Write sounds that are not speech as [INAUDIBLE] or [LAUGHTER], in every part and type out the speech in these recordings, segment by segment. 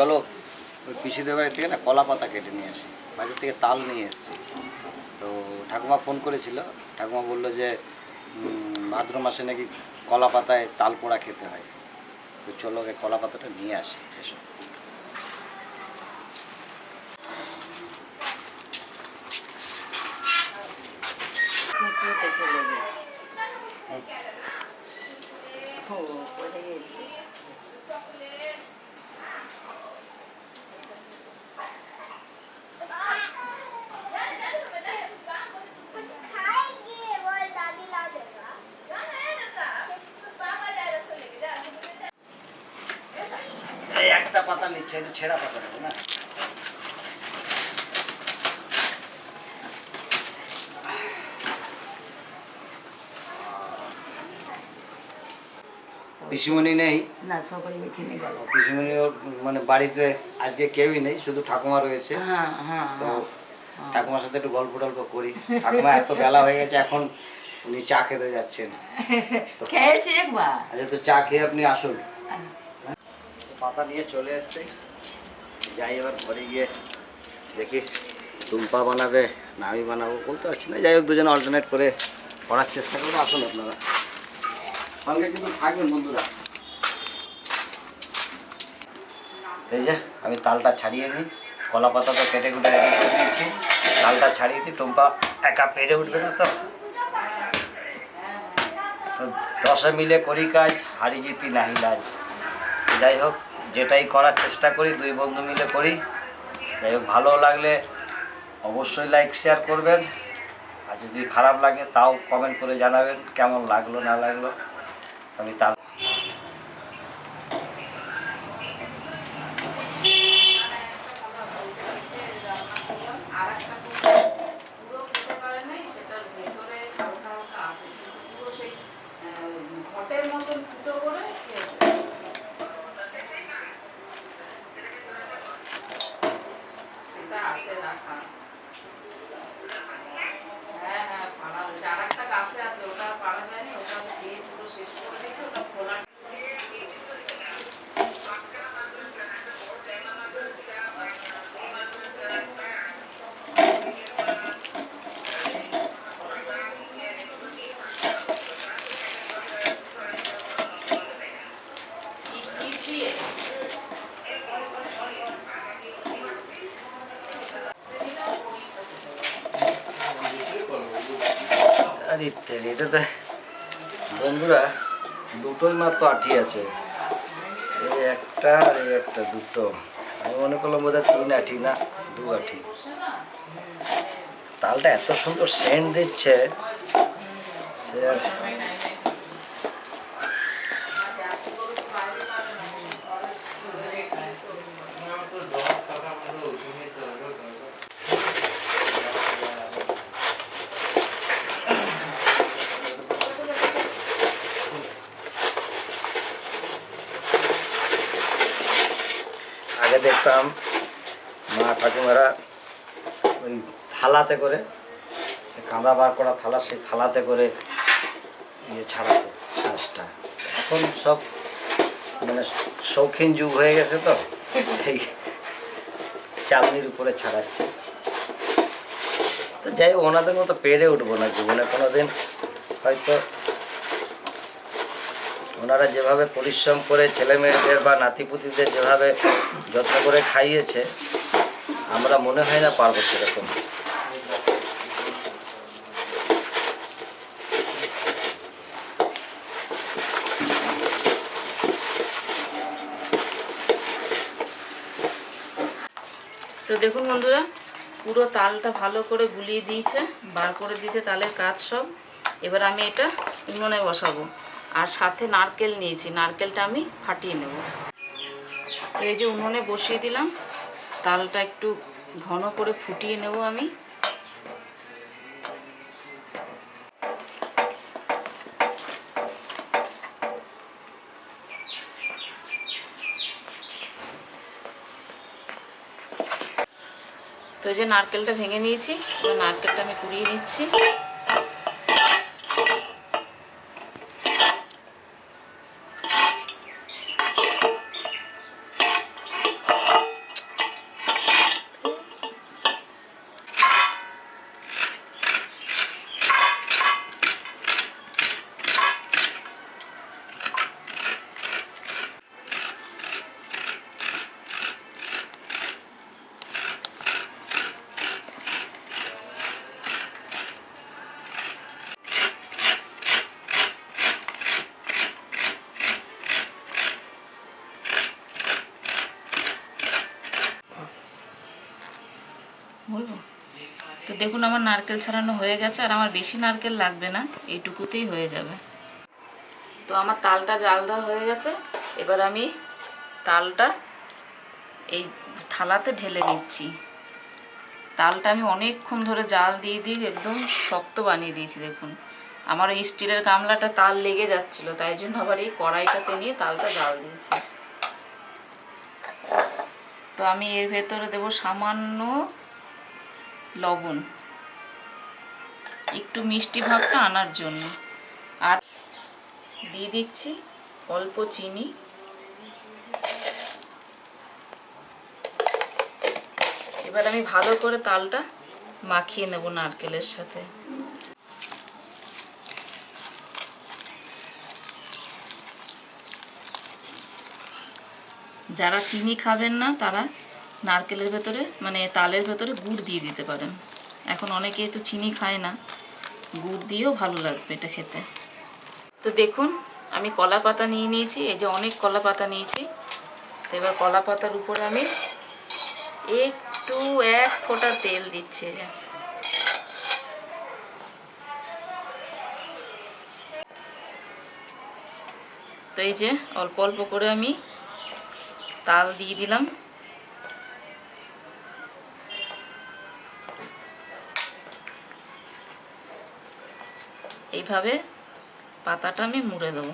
চলো ওই পিসিদের বাড়ি থেকে না কলা পাতা কেটে নিয়ে আসি। বাড়ি থেকে তাল নিয়ে এসেছি। তো ঠাকুমা ফোন করেছিল। ঠাকুমা বলল যে ভাদ্র মাসে নাকি কলা পাতায় তাল পোড়া খেতে হয়। তো চলো কলা পাতাটা নিয়ে আসি। এসো। কুচুতে চলে গেছে ও পড়ে গেছে এই নিচ্ছে একটু ছেঁড়া পাতা নেব না পিসিমণি নেই না সবাই ওইখানে গেল পিসিমণি ওর মানে বাড়িতে আজকে কেউই নেই শুধু ঠাকুমা রয়েছে তো। ঠাকুমার সাথে একটু গল্প টল্প করি ঠাকুমা এত বেলা হয়ে গেছে এখন উনি চা খেতে যাচ্ছেন। [LAUGHS] খেয়েছি একবার আচ্ছা তো চা খেয়ে আপনি আসুন। পাতা নিয়ে চলে এসছে। যাই এবার ঘরে গিয়ে দেখি টুম্পা বানাবে না আমি বানাবো, বলতে পারছি না। যাই হোক, দুজন অল্টারনেট করে করার চেষ্টা করব। আসুন আপনারা। সঙ্গে কিন্তু থাকবেন বন্ধুরা। এই যে, আমি তালটা ছাড়িয়ে নিই। কলা পাতা তো কেটে কুটে করে দিয়েছি। তালটা ছাড়িয়ে দিই। টুম্পা একা পেরে উঠবে না তো? তো দশে মিলে করি কাজ হারি জিতি নাহি লাজ। যাই হোক যেটাই করার চেষ্টা করি, দুই বন্ধু মিলে করি। যাই হোক, ভালো লাগলে অবশ্যই লাইক শেয়ার করবেন। আর যদি খারাপ লাগে, তাও কমেন্ট করে জানাবেন, কেমন লাগল, না লাগল। আমি তার পুরো খেতে পারে নাই সেটার ভেতরে হালকা হালকা আছে কিন্তু পুরো সেই আহ, ঘটের মতন ফুটো করে খেয়েছে। সেটা আছে রাখা হ্যাঁ হ্যাঁ পাড়া হয়েছে আর একটা গাছে আছে ওটা পাড়া যায়নি ওটা খেয়ে পুরো শেষ করে দিয়েছে ওটা খোলা কি ছিপ দিয়ে এটা এটাতে বন্ধুরা দুটোই মাত্র আঠি আছে। এই একটা আর এই একটা দুটো। আমি মনে করলাম বোধহয় তিন আঠি না, দু আঠি। তালটা এত সুন্দর সেন্ট দিচ্ছে, সে আর দেখতাম মা ঠাকুমারা ওই থালাতে করে কাঁদা বার করা থালা, সেই থালাতে করে ইয়ে ছাড়াতো শ্বাসটা এখন সব মানে শৌখিন যুগ হয়ে গেছে তো, এই চালনির উপরে ছাড়াচ্ছে। তো যাই ওনাদের মতো পেরে উঠবো না জীবনে কোনো দিন হয়তো ওনারা যেভাবে পরিশ্রম করে ছেলে মেয়েদের বা নাতিপুতিদের যেভাবে যত্ন করে খাইয়েছে, আমরা মনে হয় না পারব সেরকম। তো দেখুন বন্ধুরা, পুরো তালটা ভালো করে গুলিয়ে দিয়েছে, বার করে দিয়েছে তালের কাজ সব। এবার আমি এটা উনুনে বসাবো। আর সাথে নারকেল নিয়েছি। নারকেলটা আমি ফাটিয়ে নেব। তো এই যে উনুনে বসিয়ে দিলাম। তালটা একটু ঘন করে ফুটিয়ে নেব আমি। তো এই যে নারকেলটা ভেঙে নিয়েছি। নারকেলটা আমি কুড়িয়ে নিচ্ছি। তো দেখুন, আমার নারকেল ছাড়ানো হয়ে গেছে, আর আমার বেশি নারকেল লাগবে না, এইটুকুতেই হয়ে যাবে। তো আমার তালটা জাল দেওয়া হয়ে গেছে, এবার আমি তালটা এই থালাতে ঢেলে নিচ্ছি। তালটা আমি অনেকক্ষণ ধরে জাল দিয়ে দিয়ে একদম শক্ত বানিয়ে দিয়েছি, দেখুন। আমার ওই স্টিলের গামলাটা তাল লেগে যাচ্ছিল, তাই জন্য আবার এই কড়াইটাতে নিয়ে তালটা জাল দিয়েছি। তো আমি এর ভেতরে দেব সামান্য লবণ। একটু মিষ্টি ভাবটা আনার জন্য। আর দিয়ে দিচ্ছি অল্প চিনি। এবার আমি ভালো করে তালটা মাখিয়ে নেব নারকেলের সাথে। যারা চিনি খাবেন না, তারা নারকেলের ভেতরে মানে তালের ভেতরে গুড় দিয়ে দিতে পারেন। এখন অনেকেই তো চিনি খায় না। গুড় দিয়েও ভালো লাগবে এটা খেতে। তো দেখুন, আমি কলা পাতা নিয়ে নিয়েছি, এই যে অনেক কলা পাতা নিয়েছি। তো এবার কলা পাতার উপরে আমি একটু, এক ফোঁটা তেল দিচ্ছি যে। তো এই যে অল্প অল্প করে আমি তাল দিয়ে দিলাম। এইভাবে পাতাটা আমি মুড়ে দেবো।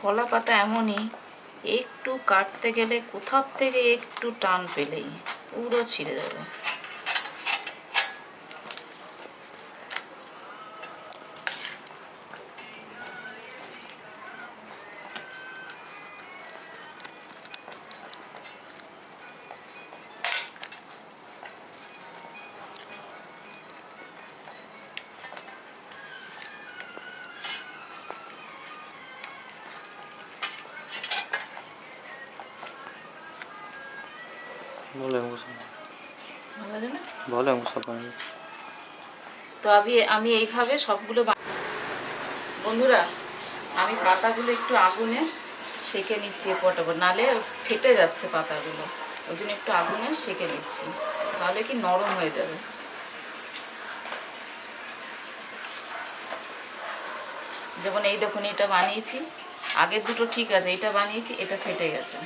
কলা পাতা এমনই একটু কাটতে গেলে কোথার থেকে একটু টান পেলেই পুরো ছিঁড়ে যাবে। ভালো না? বলে পানি তো আমি আমি এইভাবে সবগুলো বন্ধুরা আমি পাতাগুলো একটু আগুনে সেকে নিচ্ছি ওপর নালে ফেটে যাচ্ছে পাতাগুলো। ওই জন্য একটু আগুনে সেকে নিচ্ছি। তাহলে কি নরম হয়ে যাবে। যেমন এই দেখুন এটা বানিয়েছি। আগের দুটো ঠিক আছে এটা বানিয়েছি এটা ফেটে গেছে।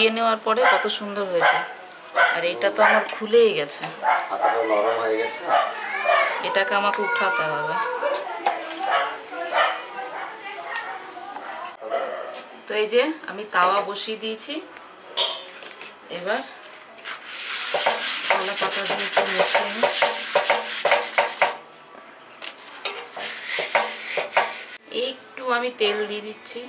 দেখুন নেওয়ার পরে কত সুন্দর হয়েছে। আর এটা তো আমার খুলেই গেছে। হয়ে এটাকে আমাকে উঠাতে হবে। তো এই যে আমি তাওয়া বসিয়ে দিয়েছি। এবার কলা পাতা দিয়ে একটু মিশিয়ে। একটু আমি তেল দিয়ে দিচ্ছি।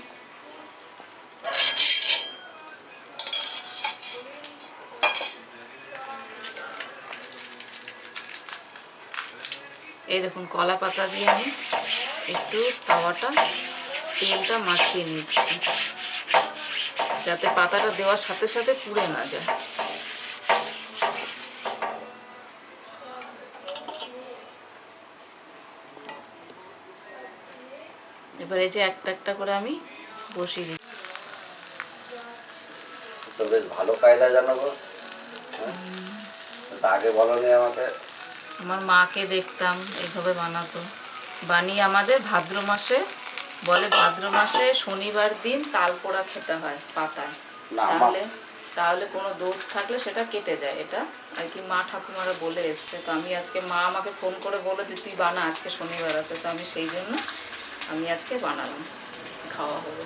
এই দেখুন, কলা পাতা দিয়ে আমি একটু তাওয়াটা, তেলটা মাখিয়ে নিচ্ছি। যাতে পাতাটা দেওয়ার সাথে সাথে পুড়ে না যায়। এবারে যে একটা একটা করে আমি বসিয়ে দিই তো বেশ ভালো কায়দা জানাব হ্যাঁ? আগে বলনি আমাকে। আমার মাকে দেখতাম এইভাবে বানাতো। বানিয়ে আমাদের ভাদ্র মাসে বলে ভাদ্র মাসে শনিবার দিন তাল পোড়া খেতে হয় পাতায়। তাহলে তাহলে কোনো দোষ থাকলে সেটা কেটে যায়। এটা আর কি মা ঠাকুমারা বলে এসছে। তো আমি আজকে মা আমাকে ফোন করে বলে যে তুই বানা আজকে শনিবার আছে। তো আমি সেই জন্য আমি আজকে বানালাম খাওয়া হবে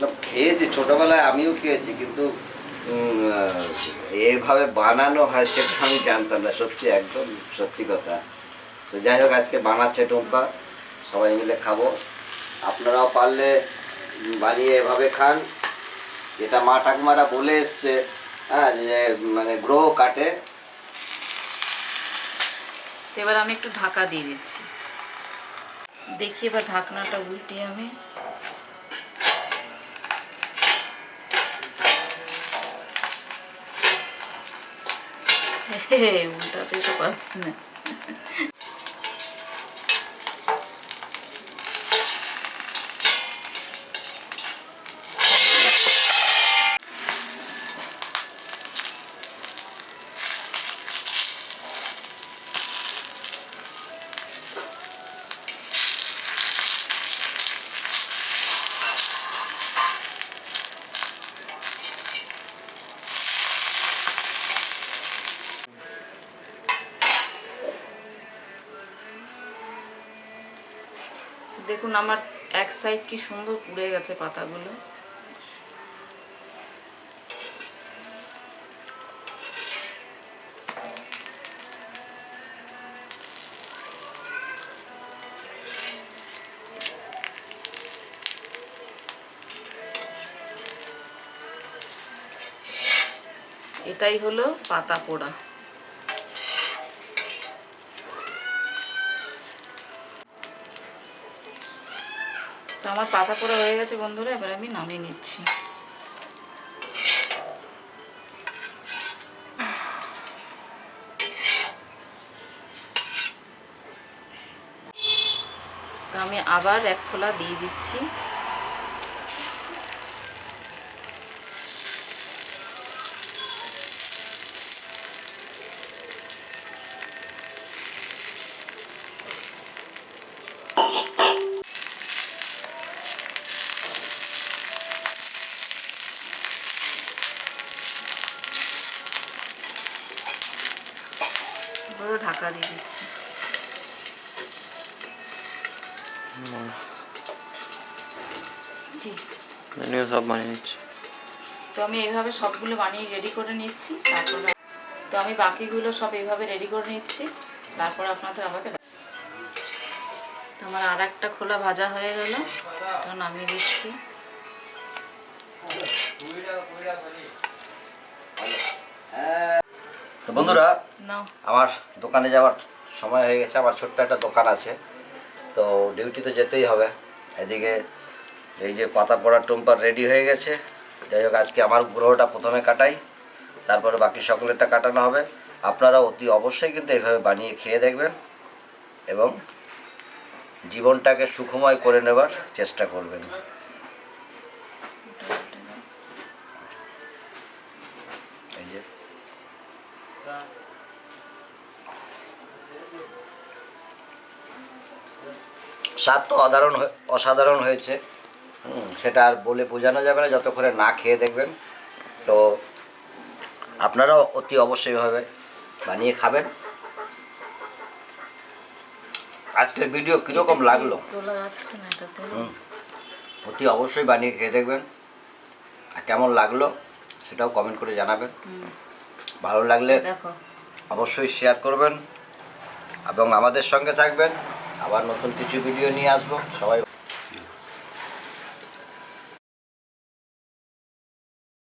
না, খেয়েছি। ছোটবেলায় আমিও খেয়েছি কিন্তু এভাবে বানানো হয় সেটা আমি জানতাম না, সত্যি একদম সত্যি কথা। তো যাই হোক, আজকে বানাচ্ছে টুম্পা, সবাই মিলে খাব। আপনারাও পারলে বানিয়ে এভাবে খান। যেটা মা ঠাকুমারা বলে এসছে হ্যাঁ যে মানে গ্রহ কাটে। এবার আমি একটু ঢাকা দিয়ে দিচ্ছি। দেখি এবার ঢাকনাটা উল্টিয়ে আমি। হে, উল্টাতেই তো পারছি না দেখুন আমার এক সাইড কি সুন্দর পুড়ে গেছে পাতাগুলো। এটাই হলো পাতা পোড়া। তো আমার পাতা পোড়া হয়ে গেছে বন্ধুরা, এবার আমি নামিয়ে নিচ্ছি। তো আমি আবার এক খোলা দিয়ে দিচ্ছি। ঢাকা দিয়ে দিচ্ছি। জি। এদিকে সব বানিয়ে নিচ্ছে। তো আমি এইভাবে সবগুলো বানিয়ে রেডি করে নিচ্ছি। তারপরে তো আমি বাকিগুলো সব এইভাবে রেডি করে নিচ্ছি। তারপর আপনাদের আমাকে তো আমার আর একটা খোলা ভাজা হয়ে গেল। তো নামিয়ে দিচ্ছি। তো বন্ধুরা আমার দোকানে যাওয়ার সময় হয়ে গেছে আমার ছোট্ট একটা দোকান আছে। তো ডিউটি তো যেতেই হবে। এদিকে এই যে পাতা পড়ার টুম্পার রেডি হয়ে গেছে। যাই হোক আজকে আমার গ্রহটা প্রথমে কাটাই তারপরে বাকি সকলেরটা কাটানো হবে। আপনারা অতি অবশ্যই কিন্তু এইভাবে বানিয়ে খেয়ে দেখবেন এবং জীবনটাকে সুখময় করে নেবার চেষ্টা করবেন। স্বাদ তো অধারণ হয়ে- অসাধারণ হয়েছে। সেটা আর বলে বোঝানো যাবে না যতক্ষণে না খেয়ে দেখবেন। তো আপনারাও অতি অবশ্যই এভাবে বানিয়ে খাবেন। আজকের ভিডিও কীরকম লাগল? অতি অবশ্যই বানিয়ে খেয়ে দেখবেন। আর কেমন লাগল সেটাও কমেন্ট করে জানাবেন। ভালো লাগলে অবশ্যই শেয়ার করবেন এবং আমাদের সঙ্গে থাকবেন। আবার নতুন কিছু ভিডিও নিয়ে আসব। সবাই